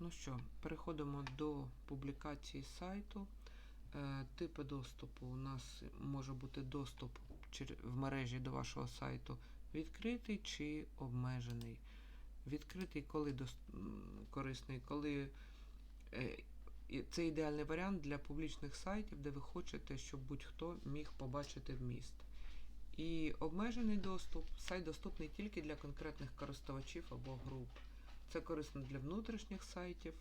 ну що, переходимо до публікації сайту. Е, Типи доступу у нас може бути доступ в мережі до вашого сайту відкритий чи обмежений. Відкритий, коли дос- корисний, коли е, це ідеальний варіант для публічних сайтів, де ви хочете, щоб будь-хто міг побачити вміст. І обмежений доступ сайт доступний тільки для конкретних користувачів або груп. Це корисно для внутрішніх сайтів,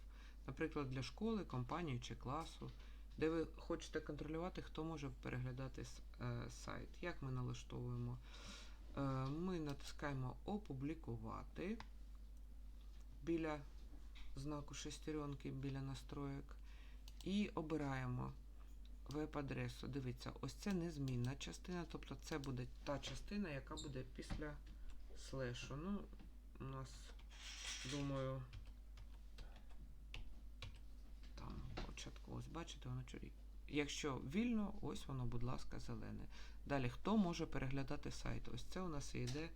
наприклад, для школи, компанії чи класу, де ви хочете контролювати, хто може переглядати е, сайт. Як ми налаштовуємо? Е, Ми натискаємо Опублікувати біля знаку шестеренки, біля настроєк, і обираємо веб-адресу. Дивіться, ось це незмінна частина, тобто це буде та частина, яка буде після слешу. Ну, у нас, думаю, там початку, ось бачите, воно чорі. Якщо вільно, ось воно, будь ласка, зелене. Далі, хто може переглядати сайт? Ось це у нас і йде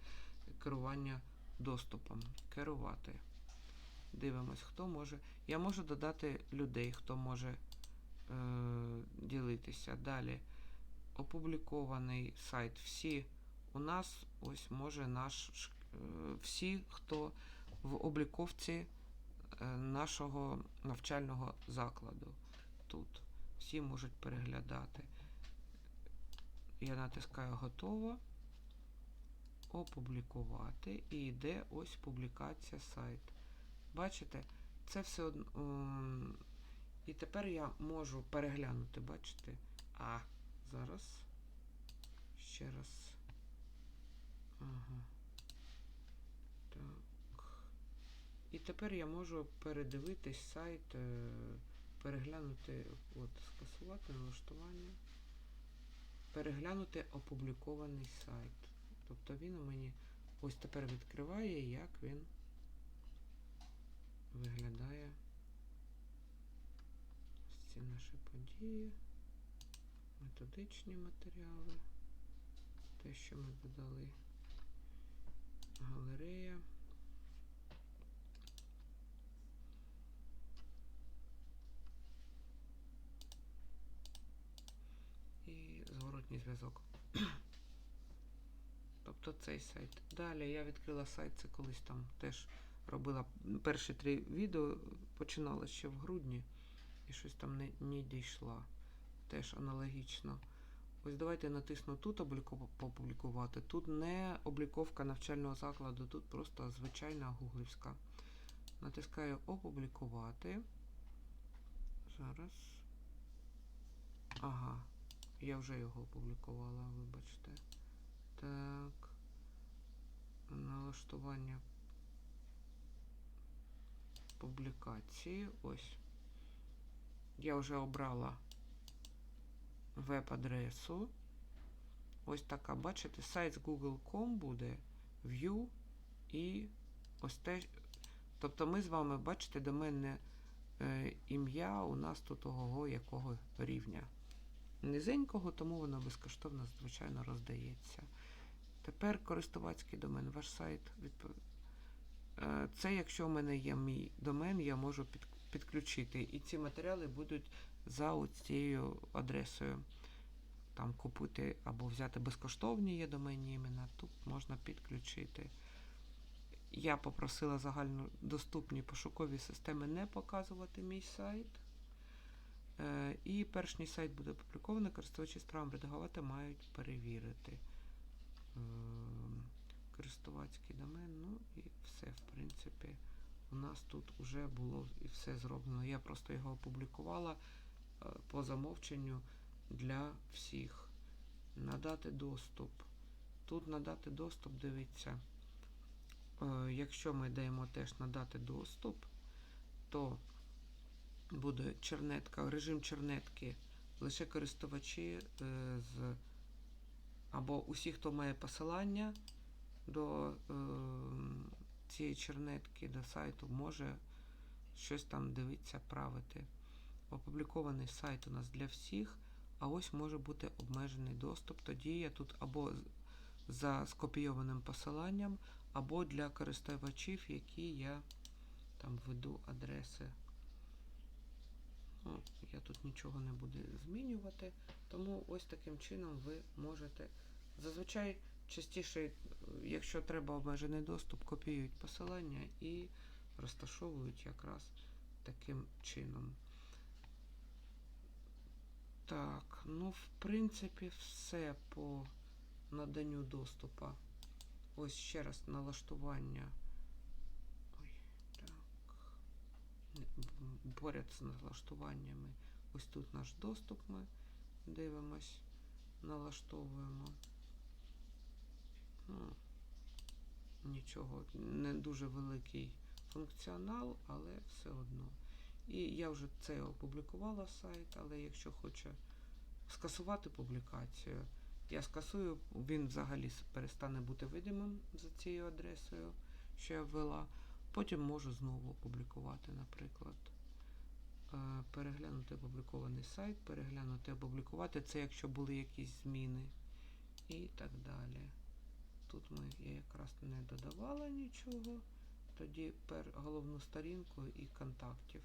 керування доступом. Керувати. Дивимось, хто може. Я можу додати людей, хто може е, ділитися. Далі опублікований сайт. Всі у нас ось може наш е, всі, хто в обліковці е, нашого навчального закладу. Тут всі можуть переглядати. Я натискаю готово. Опублікувати і йде ось публікація сайту. Бачите, це все одно. І тепер я можу переглянути, бачите? А, зараз. Ще раз. Ага. Так. І тепер я можу передивитись сайт, е, переглянути, от, скасувати налаштування, переглянути опублікований сайт. Тобто він у мені ось тепер відкриває, як він виглядає. Ось ці наші події, методичні матеріали, те, що ми додали, галерея. І зворотній зв'язок. Тобто цей сайт. Далі я відкрила сайт, це колись там теж робила перші три відео, починала ще в грудні і щось там не, не дійшла. Теж аналогічно. Ось давайте натисну тут опублікувати. Тут не обліковка навчального закладу, тут просто звичайна гуглівська. Натискаю опублікувати. Зараз. Ага, я вже його опублікувала, вибачте. Так. Налаштування публікації. Ось. Я вже обрала веб-адресу. Ось така, бачите, сайт з Google.com буде View і ось те. Тобто ми з вами бачите доменне е, ім'я у нас тут ого якого рівня. Низенького, тому воно безкоштовно, звичайно, роздається. Тепер користувацький домен. Ваш сайт відпов... Е, Це якщо в мене є мій домен, я можу підключити. І ці матеріали будуть за цією адресою. Там купити або взяти безкоштовні є доменні імена, тут можна підключити. Я попросила загальнодоступні пошукові системи не показувати мій сайт. Е, І перш сайт буде опублікований, користувачі з правом редагувати мають перевірити. Ем, Користувацький домен, ну і все, в принципі, у нас тут вже було і все зроблено. Я просто його опублікувала е, по замовченню для всіх. Надати доступ. Тут надати доступ, дивіться. Е, Якщо ми даємо теж надати доступ, то буде чернетка, режим чернетки лише користувачі е, з або усі, хто має посилання до е, цієї чернетки, до сайту, може щось там дивитися, правити. Опублікований сайт у нас для всіх, а ось може бути обмежений доступ. Тоді я тут або за скопійованим посиланням, або для користувачів, які я там введу адреси. Я тут нічого не буду змінювати, тому ось таким чином ви можете. Зазвичай частіше, якщо треба обмежений доступ, копіюють посилання і розташовують якраз таким чином. Так, ну, в принципі, все по наданню доступу. Ось ще раз налаштування. Ой, так. Не, м, Поряд з налаштуваннями. Ось тут наш доступ ми дивимось, налаштовуємо. Ну, нічого, не дуже великий функціонал, але все одно. І я вже це опублікувала сайт, але якщо хоче скасувати публікацію, я скасую, він взагалі перестане бути видимим за цією адресою, що я ввела. Потім можу знову опублікувати, наприклад. Е, Переглянути опублікований сайт, переглянути, опублікувати. Це якщо були якісь зміни і так далі. Тут ми я якраз не додавала нічого. Тоді пер головну сторінку і контактів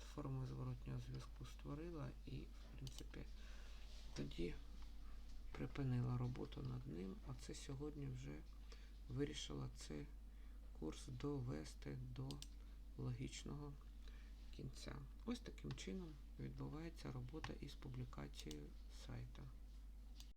з формою зворотнього зв'язку створила і, в принципі, тоді припинила роботу над ним. А це сьогодні вже вирішила цей курс довести до логічного кінця. Ось таким чином відбувається робота із публікацією сайта.